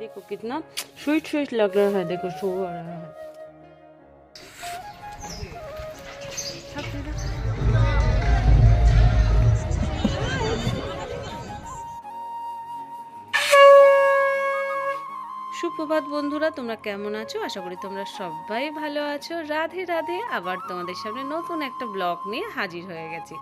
देखो कितना sweet sweet लग रहा है देखो शो आ रहा है छक दे ना। সুপ্রভাত বন্ধুরা তোমরা কেমন আছো আশা করি তোমরা সবাই ভালো আছো রাধে রাধে আবার তোমাদের সামনে নতুন একটা ব্লগ নিয়ে হাজির হয়ে গেছি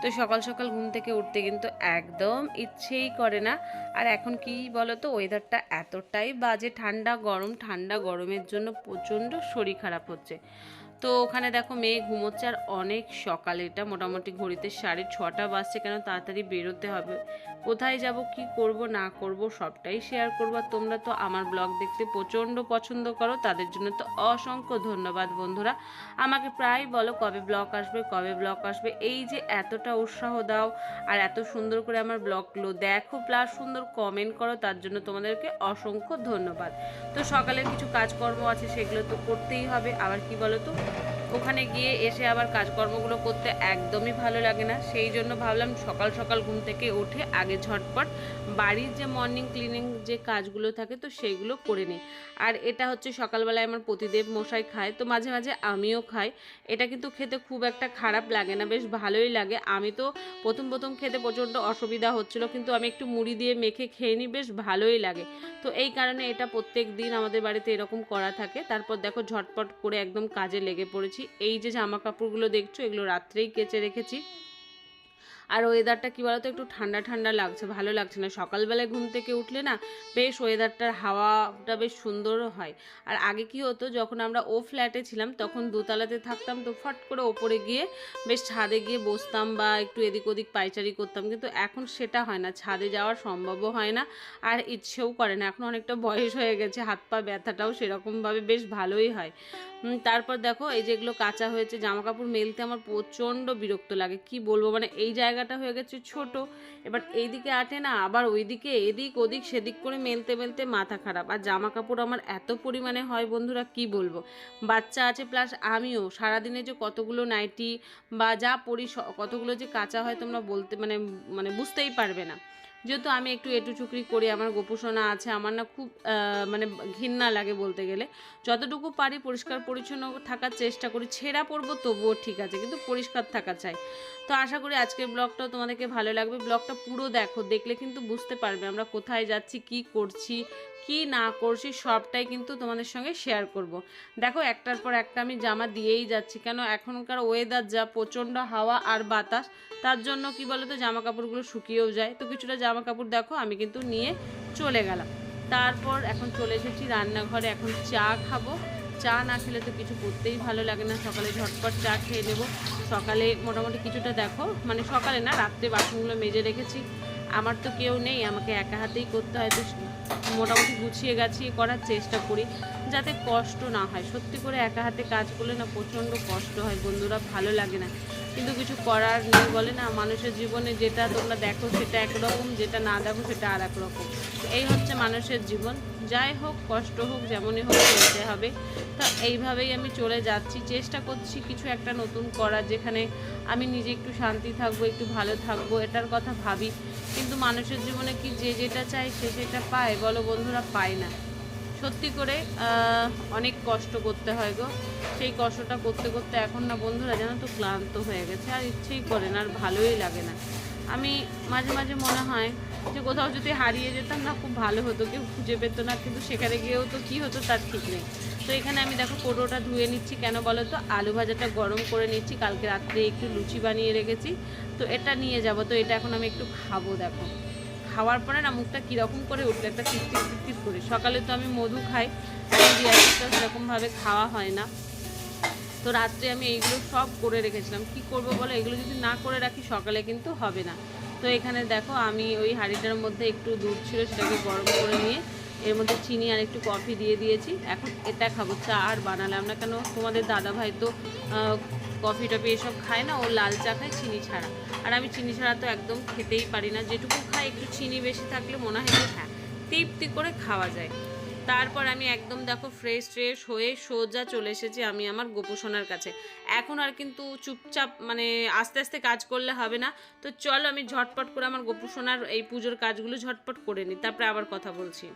তো সকাল সকাল ঘুম থেকে উঠতে কিন্তু একদম ইচ্ছেই করে না। আর এখন কি বলো তো ওয়েদারটা এতটাই বাজে, ঠান্ডা গরম, ঠান্ডা গরমের জন্য প্রচণ্ড শরীর খারাপ হচ্ছে। তো ওখানে দেখো মেয়ে ঘুমোচ্ছে আর অনেক সকাল, এটা মোটামুটি ঘড়িতে সাড়ে ছটা বাজছে, কেন তাড়াতাড়ি বেরোতে হবে। কোথায় যাব, কি করব, না করব, সবটাই শেয়ার করব। তোমরা তো আমার ব্লগ দেখতে প্রচণ্ড পছন্দ করো, তাদের জন্য তো অসংখ্য ধন্যবাদ বন্ধুরা। আমাকে প্রায় বলো কবে ব্লগ আসবে, কবে ব্লগ আসবে। এই যে এতটা উৎসাহ দাও আর এত সুন্দর করে আমার ব্লগগুলো দেখো প্লাস সুন্দর কমেন্ট করো, তার জন্য তোমাদেরকে অসংখ্য ধন্যবাদ। তো সকালের কিছু কাজকর্ম আছে, সেগুলো তো করতেই হবে। আবার কি বলো তো? ওখানে গিয়ে এসে আবার কাজকর্মগুলো করতে একদমই ভালো লাগে না। সেই জন্য ভাবলাম সকাল সকাল ঘুম থেকে উঠে আগে ঝটপট বাড়ির যে মর্নিং ক্লিনিং যে কাজগুলো থাকে তো সেইগুলো করে নিই। আর এটা হচ্ছে সকালবেলায় আমার প্রতিদেব মশাই খায় তো মাঝে মাঝে আমিও খাই। এটা কিন্তু খেতে খুব একটা খারাপ লাগে না, বেশ ভালোই লাগে। আমি তো প্রথম প্রথম খেতে প্রচণ্ড অসুবিধা হচ্ছিল, কিন্তু আমি একটু মুড়ি দিয়ে মেখে খেয়ে নিই, বেশ ভালোই লাগে। তো এই কারণে এটা প্রত্যেক দিন আমাদের বাড়িতে এরকম করা থাকে। তারপর দেখো ঝটপট করে একদম কাজে লেগে পড়েছি। এই যে জামা কাপড়গুলো দেখছ, এগুলো রাত্রেই কেচে রেখেছি। আর ওয়েদারটা কী বলতো, একটু ঠান্ডা ঠান্ডা লাগছে, ভালো লাগছে না। সকালবেলায় ঘুম থেকে উঠলে না, বেশ ওয়েদারটার হাওয়াটা বেশ সুন্দরও হয়। আর আগে কি হতো, যখন আমরা ও ফ্ল্যাটে ছিলাম, তখন দোতলাতে থাকতাম তো, ফট করে ওপরে গিয়ে বেশ ছাদে গিয়ে বসতাম বা একটু এদিক ওদিক পাইচারি করতাম। কিন্তু এখন সেটা হয় না, ছাদে যাওয়ার সম্ভবও হয় না, আর ইচ্ছেও করে না। এখন অনেকটা বয়স হয়ে গেছে হাত পা ব্যথাটাও সেরকমভাবে বেশ ভালোই হয়। তারপর দেখো, এই যেগুলো কাঁচা হয়েছে জামা কাপড় মেলতে আমার প্রচণ্ড বিরক্ত লাগে। কি বলব? মানে এই জায়গাটা হয়ে গেছে ছোট। এবার এইদিকে আটে না, আবার ওইদিকে এদিক ওদিক সেদিক করে মেলতে মেলতে মাথা খারাপ। আর জামা কাপড় আমার এত পরিমাণে হয় বন্ধুরা, কি বলব? বাচ্চা আছে প্লাস আমিও। সারাদিনে যে কতগুলো নাইটি বা যা পরি কতগুলো যে কাঁচা হয় তোমরা বলতে মানে মানে বুঝতেই পারবে না। যেহেতু আমি একটু এটু চুকরি করি, আমার গোপোষণা আছে, আমার না খুব মানে ঘৃণা লাগে বলতে গেলে। যতটুকু পারি পরিষ্কার পরিচ্ছন্ন থাকার চেষ্টা করি, ছেঁড়া পড়ব তবুও ঠিক আছে, কিন্তু পরিষ্কার থাকা চাই। তো আশা করি আজকের ব্লগটা তোমাদেরকে ভালো লাগবে। ব্লগটা পুরো দেখো, দেখলে কিন্তু বুঝতে পারবে আমরা কোথায় যাচ্ছি, কি করছি কি না করছি সবটাই কিন্তু তোমাদের সঙ্গে শেয়ার করব। দেখো, একটার পর একটা আমি জামা দিয়েই যাচ্ছি। কেন? এখনকার ওয়েদার যা প্রচণ্ড হাওয়া আর বাতাস, তার জন্য কি বলতো জামা কাপড়গুলো শুকিয়েও যায়। তো কিছুটা জামা কাপড় দেখো, আমি কিন্তু নিয়ে চলে গেলাম। তারপর এখন চলে এসেছি রান্নাঘরে, এখন চা খাব। চা না খেলে তো কিছু করতেই ভালো লাগে না। সকালে ঝটপট চা খেয়ে নেব। সকালে মোটামুটি কিছুটা দেখো মানে সকালে না, রাত্রে বাসনগুলো মেজে রেখেছি। আমার তো কেউ নেই, আমাকে একা হাতেই করতে হয়। তো মোটামুটি গুছিয়ে গাছিয়ে করার চেষ্টা করি। যাতে কষ্ট না হয়। সত্যি করে একা হাতে কাজ করলে না প্রচণ্ড কষ্ট হয় বন্ধুরা, ভালো লাগে না। কিন্তু কিছু করার নেই বলে না, মানুষের জীবনে যেটা তোমরা দেখো সেটা একরকম, যেটা না দেখো সেটা আর রকম এই হচ্ছে মানুষের জীবন। যাই হোক, কষ্ট হোক, যেমনই হোক চলতে হবে। তা এইভাবেই আমি চলে যাচ্ছি। চেষ্টা করছি কিছু একটা নতুন করার, যেখানে আমি নিজে একটু শান্তি থাকব, একটু ভালো থাকব, এটার কথা ভাবি। কিন্তু মানুষের জীবনে কি যে যেটা চায় সে সেটা পায়? বলো বন্ধুরা, পায় না। সত্যি করে অনেক কষ্ট করতে হয় গো। সেই কষ্টটা করতে করতে এখন না বন্ধুরা যেন তো ক্লান্ত হয়ে গেছে, আর ইচ্ছেই করে না, আর ভালোই লাগে না। আমি মাঝে মাঝে মনে হয় যে কোথাও যদি হারিয়ে যেতাম না, খুব ভালো হতো, কেউ খুঁজে পেতো না, কিন্তু সেখানে গিয়েও তো কী হতো তার ঠিক নেই। তো এখানে আমি দেখো কোটোটা ধুয়ে নিচ্ছি, কেন বলো তো? আলু ভাজাটা গরম করে নিচ্ছি, কালকে রাত্রে একটু লুচি বানিয়ে রেখেছি। তো এটা নিয়ে যাব, তো এটা এখন আমি একটু খাব, দেখো। খাওয়ার পরে না মুখটা কীরকম করে উঠল, একটা তিরতির তিরতির করে। সকালে তো আমি মধু খাই এখন সেরকমভাবে খাওয়া হয় না। তো রাত্রে আমি এইগুলো সব করে রেখেছিলাম। কি করব বলো? এগুলো যদি না করে রাখি, সকালে কিন্তু হবে না। তো এখানে দেখো, আমি ওই হাঁড়িটার মধ্যে একটু দুধ ছিল, সেটাকে গরম করে নিয়ে এর মধ্যে চিনি আর একটু কফি দিয়ে দিয়েছি। এখন এটা খাব। চা আর বানালাম না কেন? তোমাদের দাদা ভাই তো কফি টফি এসব খায় না, ও লাল চা খায়, চিনি ছাড়া। আর আমি চিনি ছাড়া তো একদম খেতেই পারি না। যেটুকু খাই, একটু চিনি বেশি থাকলে মনে হয় যে হ্যাঁ তৃপ্তি করে খাওয়া যায়। তারপর আমি একদম দেখো ফ্রেশ ট্রেশ হয়ে সোজা চলে এসেছি আমি আমার গোপোষণার কাছে। এখন আর কিন্তু চুপচাপ মানে আস্তে আস্তে কাজ করলে হবে না। তো চলো আমি ঝটপট করে আমার গোপোষণার এই পুজোর কাজগুলো ঝটপট করে নিই, তারপরে আবার কথা বলছি।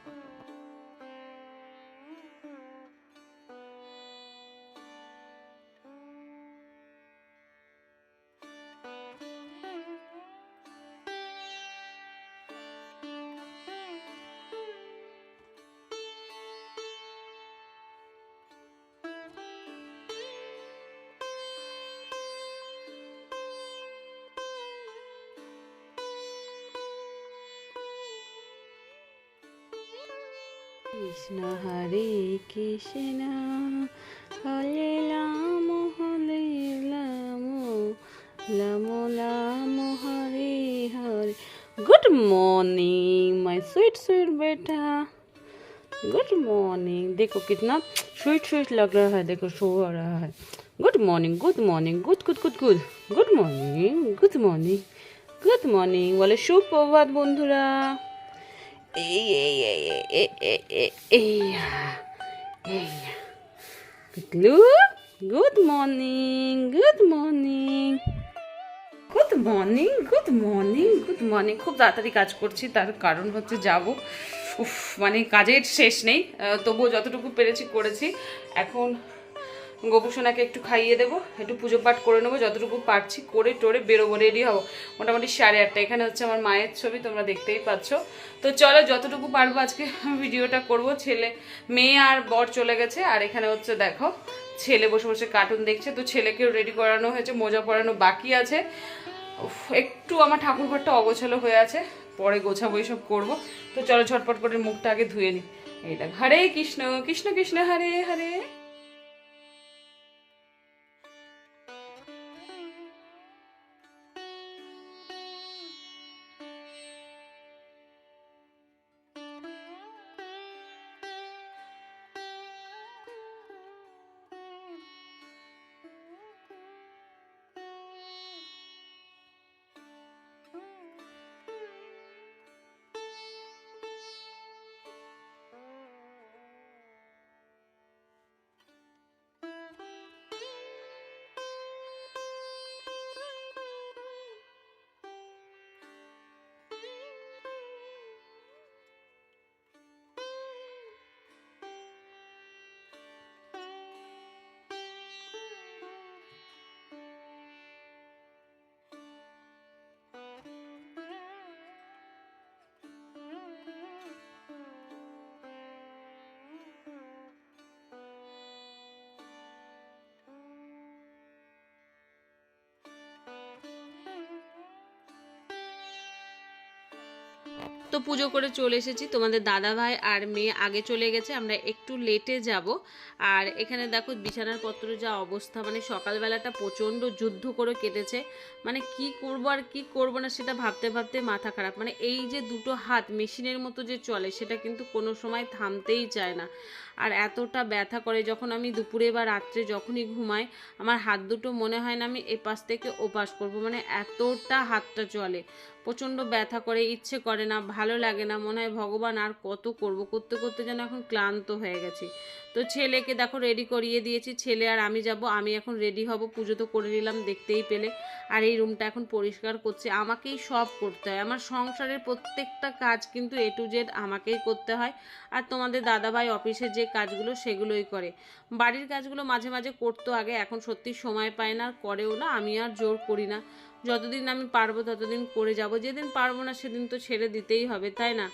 Krishna Hare Krishna Hare Ram Hare Ram Ram Ram Hare Hare good morning my sweet sweet बेटा गुड मॉर्निंग देखो कितना स्वीट स्वीट लग रहा है देखो सो रहा है good morning good morning good good good good good morning good morning good morning বলে সুপ্রভাত বন্ধুরা এই এই এই এই এই এই এই Piklu good morning good morning good morning good morning good morning খুব তাড়াতাড়ি কাজ করছি, তার কারণ হচ্ছে যাব। উফ মানে কাজের শেষ নেই তবুও যতটুকু পেরেছি করেছি। এখন গোপুসোনাকে একটু খাইয়ে দেবো, একটু পুজো পাঠ করে নেব, যতটুকু পারছি করে টোরে বেরোবো রেডি হব। মোটামুটি সাড়ে আটটা। এখানে হচ্ছে আমার মায়ের ছবি, তোমরা দেখতেই পাচ্ছ। তো চলো, যতটুকু পারব আজকে ভিডিওটা করব। ছেলে, মেয়ে আর বর চলে গেছে। আর এখানে হচ্ছে দেখো, ছেলে বসে বসে কার্টুন দেখছে। তো ছেলেকেও রেডি করানো হয়েছে, মোজা পরানো বাকি আছে। একটু আমার ঠাকুরঘরটা অগোছালো হয়ে আছে। পরে গোছাবো এইসব করব। তো চলো, ঝটপট করে মুখটা আগে ধুয়ে নিই দেখ, হরে কৃষ্ণ কৃষ্ণ কৃষ্ণ, হরে হরে। তো পুজো করে চলে এসেছি। তোমাদের দাদা ভাই আর মেয়ে আগে চলে গেছে। আমরা একটু লেটে যাব। আর এখানে দেখো বিছানার পত্র যা অবস্থা মানে সকালবেলাটা প্রচণ্ড যুদ্ধ করে কেটেছে। মানে কি করব আর কি করব না সেটা ভাবতে ভাবতে মাথা খারাপ। মানে এই যে দুটো হাত মেশিনের মতো যে চলে, সেটা কিন্তু কোনো সময় থামতেই চায় না। আর এতটা ব্যথা করে যখন আমি দুপুরে বা রাত্রে যখনই ঘুমাই, আমার হাত দুটো মনে হয় না আমি এপাশ থেকে ওপাশ করব। মানে এতটা হাতটা চলে, প্রচণ্ড ব্যথা করে, ইচ্ছে করে না, ভালো লাগে না, মনে হয় ভগবান আর কত করব, করতে করতে যেন এখন ক্লান্ত হয়ে গেছি। তো ছেলেকে দেখো রেডি করিয়ে দিয়েছি। ছেলে আর আমি যাব। আমি এখন রেডি হব। পুজো তো করে নিলাম, দেখতেই পেলে। আর এই রুমটা এখন পরিষ্কার করছে। আমাকেই সব করতে হয়। আমার সংসারের প্রত্যেকটা কাজ কিন্তু এ টু জেড আমাকেই করতে হয়। আর তোমাদের দাদাভাই অফিসের যে কাজগুলো সেগুলোই করে। বাড়ির কাজগুলো মাঝে মাঝে করতো আগে। এখন সত্যি সময় পায় না করেও না। আমি আর জোর করি না। যতদিন আমি পারব ততদিন করে যাব। যেদিন পারব না সেদিন তো ছেড়ে দিতেই হবে, তাই না?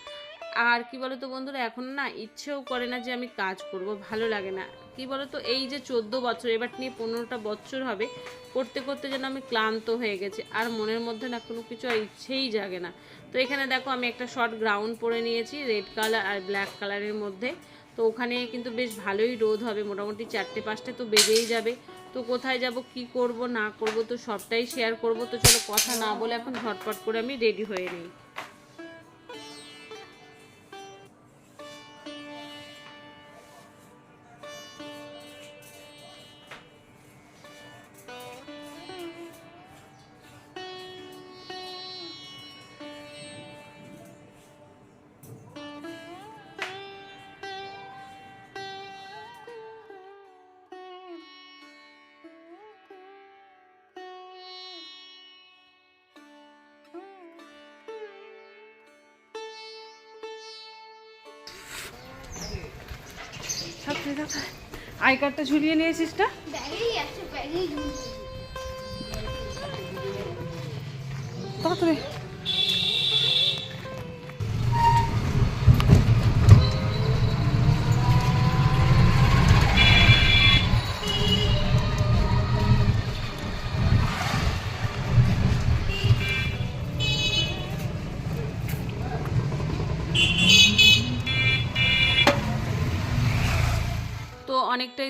আর কি বলতো বন্ধুরা, এখন না ইচ্ছেও করে না যে আমি কাজ করব, ভালো লাগে না। কি বলতো, এই যে চোদ্দ বছর, এবার নিয়ে পনেরোটা বছর হবে, করতে করতে যেন আমি ক্লান্ত হয়ে গেছি, আর মনের মধ্যে না কোনো কিছু আর ইচ্ছেই জাগে না। তো এখানে দেখো আমি একটা শর্ট গ্রাউন্ড পরে নিয়েছি রেড কালার আর ব্ল্যাক কালারের মধ্যে। তো ওখানে কিন্তু বেশ ভালোই রোদ হবে, মোটামুটি চারটে পাঁচটে তো বেজেই যাবে। তো কোথায় যাব, কি করব, না করব তো সবটাই শেয়ার করব। তো চলো কথা না বলে এখন ঝটপট করে আমি রেডি হয়ে নিই। থাকতে থাকতে আই কার্ডটা ঝুলিয়ে নিয়েছিস না তাড়াতাড়ি।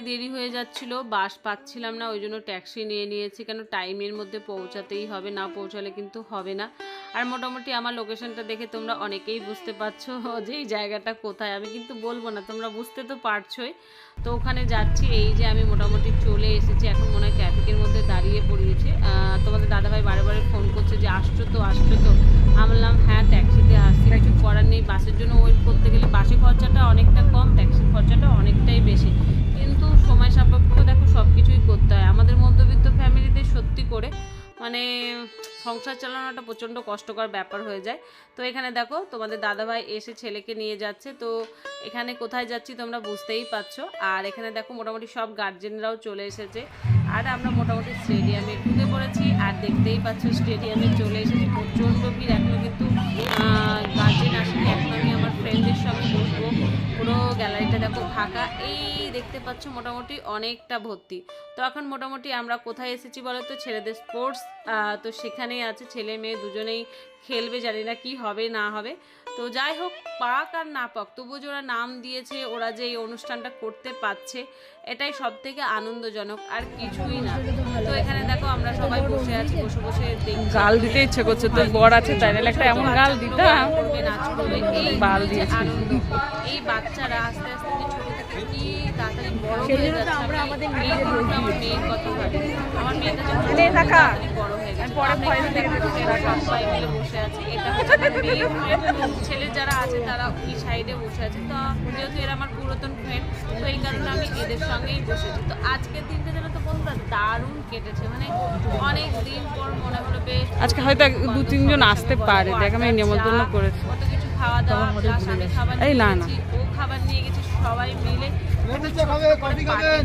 দেরি হয়ে যাচ্ছিল, বাস পাচ্ছিলাম না, ওই জন্য ট্যাক্সি নিয়ে নিয়েছি। কেন টাইমের মধ্যে পৌঁছাতেই হবে, না পৌঁছালে কিন্তু হবে না। আর মোটামুটি আমার লোকেশনটা দেখে তোমরা অনেকেই বুঝতে পারছ যে এই জায়গাটা কোথায়। আমি কিন্তু বলব না, তোমরা বুঝতে তো পারছোই। তো ওখানে যাচ্ছি, এই যে আমি মোটামুটি চলে এসেছি, এখন মনে হয় ট্রাফিকের মধ্যে দাঁড়িয়ে পড়িয়েছে। তোমাদের দাদাভাই বারে বারে ফোন করছে যে, আসছো তো আসছো তো? আমি বললাম হ্যাঁ ট্যাক্সিতে আসছি, কিছু করার নেই, বাসের জন্য ওয়েট করতে গেলে বাসে খরচাটা অনেকটা কম, ট্যাক্সির খরচাটা অনেকটাই বেশি। কিন্তু সময় সাপেক্ষ দেখো সব কিছুই করতে হয়। আমাদের মধ্যবিত্ত ফ্যামিলিতে সত্যি করে মানে সংসার চালানোটা প্রচণ্ড কষ্টকর ব্যাপার হয়ে যায়। তো এখানে দেখো তোমাদের দাদাভাই এসে ছেলেকে নিয়ে যাচ্ছে। তো এখানে কোথায় যাচ্ছি তোমরা বুঝতেই পারছ। আর এখানে দেখো মোটামুটি সব গার্জেনরাও চলে এসেছে। আর আমরা মোটামুটি স্টেডিয়ামে ঢুকে পড়েছি, আর দেখতেই পাচ্ছ স্টেডিয়ামে চলে এসেছি। প্রচণ্ড ভিড়। এখনও কিন্তু গার্জেন আসেনি। এখন আমি আমার ফ্রেন্ডদের সঙ্গে বসবো। পুরো গ্যালারিটা দেখো ফাঁকা। এই দেখতে পাচ্ছ মোটামুটি অনেকটা ভর্তি। তো এখন মোটামুটি আমরা কোথায় এসেছি বলো তো? ছেলেদের স্পোর্টস তো সেখানেই আছে। ছেলে মেয়ে দুজনেই খেলবে জানি না কি হবে না হবে। তো যাই হোক পাক আর না পাক তবুও যে ওরা নাম দিয়েছে ওরা যে এই অনুষ্ঠানটা করতে পারছে এটাই সব থেকে আনন্দজনক আর কিছুই না। তো এখানে দেখো আমরা সবাই বসে আছি বসে বসে গাল দিতে ইচ্ছে করছে তো বর আছে তাই নাহলে একটা এমন গাল দিতাম। করবে নাচ করবে এই বাল দিয়েছি। আনন্দ এই বাচ্চারা আস্তে আস্তে যে ছোট থেকে কি তাড়াতাড়ি বড় হয়ে যাচ্ছে আমরা মেয়ের কথা ভাবি আমার মেয়েটা যখন তাড়াতাড়ি বড় হয়ে গেছে পরে ভয় সবাই মিলে বসে আছে। এটা হচ্ছে আমার মেয়ের friend। ছেলে যারা আছে তারা ওই সাইডে বসে আছে। তো যেহেতু এরা আমার পুরাতন ফ্রেন্ড তো এই কারণে আমি এদের সঙ্গেই বসেছি। তো আজকের দিনটা যেন তো বন্ধুরা দারুণ কেটেছে। মানে অনেক দিন পর মনে হলো বেশ আজকে হয়তো দু তিনজন আসতে পারে। দেখ আমি নিমন্ত্রণ করেছি। কত কিছু খাওয়া দাওয়া প্লাস আমি খাবার এই না, না। ও খাবার নিয়ে গেছি সবাই মিলে।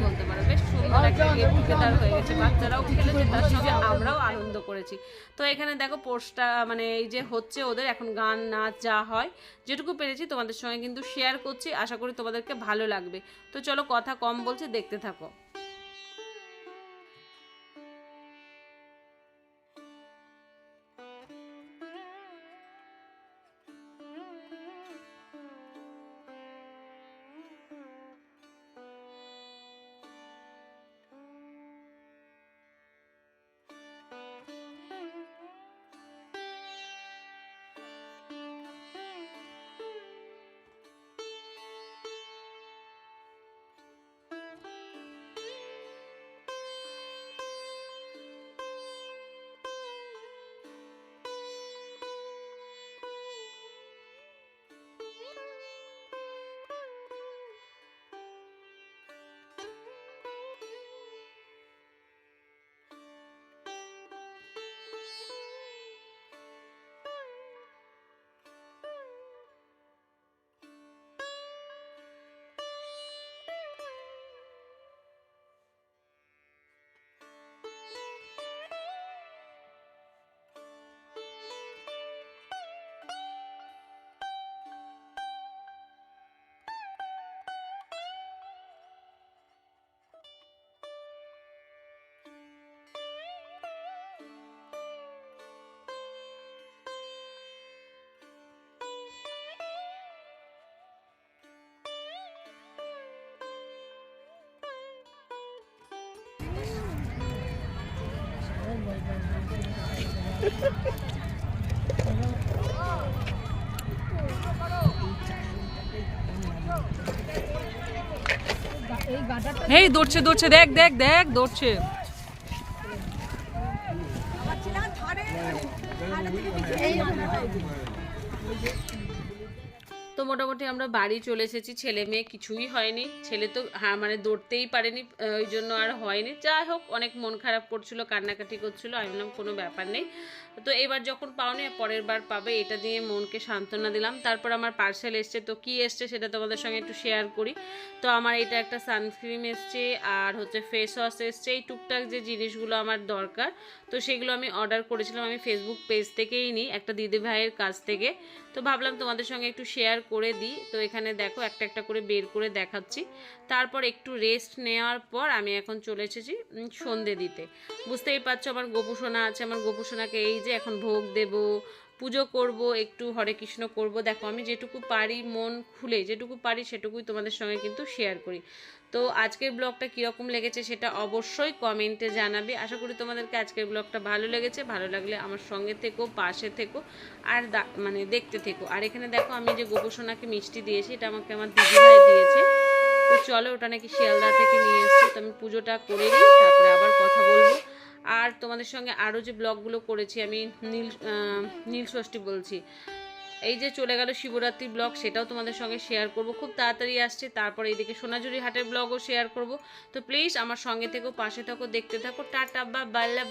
বলতে পারো বেশ আমরাও আনন্দ করেছি। তো এখানে দেখো পোস্টটা মানে এই যে হচ্ছে ওদের এখন গান, নাচ যা হয়, যেটুকু পেরেছি তোমাদের সঙ্গে কিন্তু শেয়ার করছি, আশা করি তোমাদেরকে ভালো লাগবে। তো চলো কথা কম বলছে, দেখতে থাকো। এই দৌড়ছে দৌড়ছে দেখ দেখ দেখ দৌড়ছে। তো মোটামুটি আমরা বাড়ি চলে এসেছি। ছেলে মেয়ে কিছুই হয়নি। ছেলে তো হ্যাঁ মানে দৌড়তেই পারেনি ওই জন্য আর হয়নি। যাই হোক, অনেক মন খারাপ করছিল, কান্নাকাটি করছিল, আমি বললাম কোনো ব্যাপার নেই। তো এবার যখন পাওনি, পরের বার পাবে, এটা দিয়ে মনকে সান্ত্বনা দিলাম। তারপর আমার পার্সেল এসছে। তো কি এসছে সেটা তোমাদের সঙ্গে একটু শেয়ার করি। তো আমার এটা একটা সানস্ক্রিম এসছে, আর হচ্ছে ফেস ওয়াশ এসছে। এই টুকটাক যে জিনিসগুলো আমার দরকার, তো সেগুলো আমি অর্ডার করেছিলাম। আমি ফেসবুক পেজ থেকেই নিই, একটা দিদি ভাইয়ের কাছ থেকে। তো ভাবলাম তোমাদের সঙ্গে একটু শেয়ার করে দিই। তো এখানে দেখো, একটা একটা করে বের করে দেখাচ্ছি। তারপর একটু রেস্ট নেওয়ার পর আমি এখন চলে এসেছি সন্ধে দিতে। বুঝতেই পারছ, আমার গোপুসোনা আছে। আমার গোপুসোনাকে এই যে এখন ভোগ দেব, পুজো করব, একটু হরে কৃষ্ণ করব। দেখো, আমি যেটুকু পারি মন খুলে, যেটুকু পারি সেটুকুই তোমাদের সঙ্গে কিন্তু শেয়ার করি। তো আজকের ব্লগটা কীরকম লেগেছে সেটা অবশ্যই কমেন্টে জানাবে। আশা করি তোমাদেরকে আজকের ব্লগটা ভালো লেগেছে। ভালো লাগলে আমার সঙ্গে থেকো, পাশে থেকো, আর মানে দেখতে থেকো। আর এখানে দেখো, আমি যে গোপসোনাকে মিষ্টি দিয়েছি, এটা আমাকে আমার দিদিভাই দিয়েছে। তো চলো ওটা নাকি শিয়ালদা থেকে নিয়ে এসেছি। তো আমি পুজোটা করে নিই, তারপরে আবার কথা বলব। আর তোমাদের সঙ্গে আরও যে ব্লগগুলো করেছি, আমি নীল নীল ষষ্ঠী বলছি। এই যে চলে গেল শিবরাত্রি ব্লগ, সেটাও তোমাদের সঙ্গে শেয়ার করব। খুব তাড়াতাড়ি আসছে, তারপরে এইদিকে সোনাঝুরি হাটের ব্লগও শেয়ার করব। তো প্লিজ আমার সঙ্গে থেকেও পাশে থাকো, দেখতে থাকো। টাটা বা বাই লাভ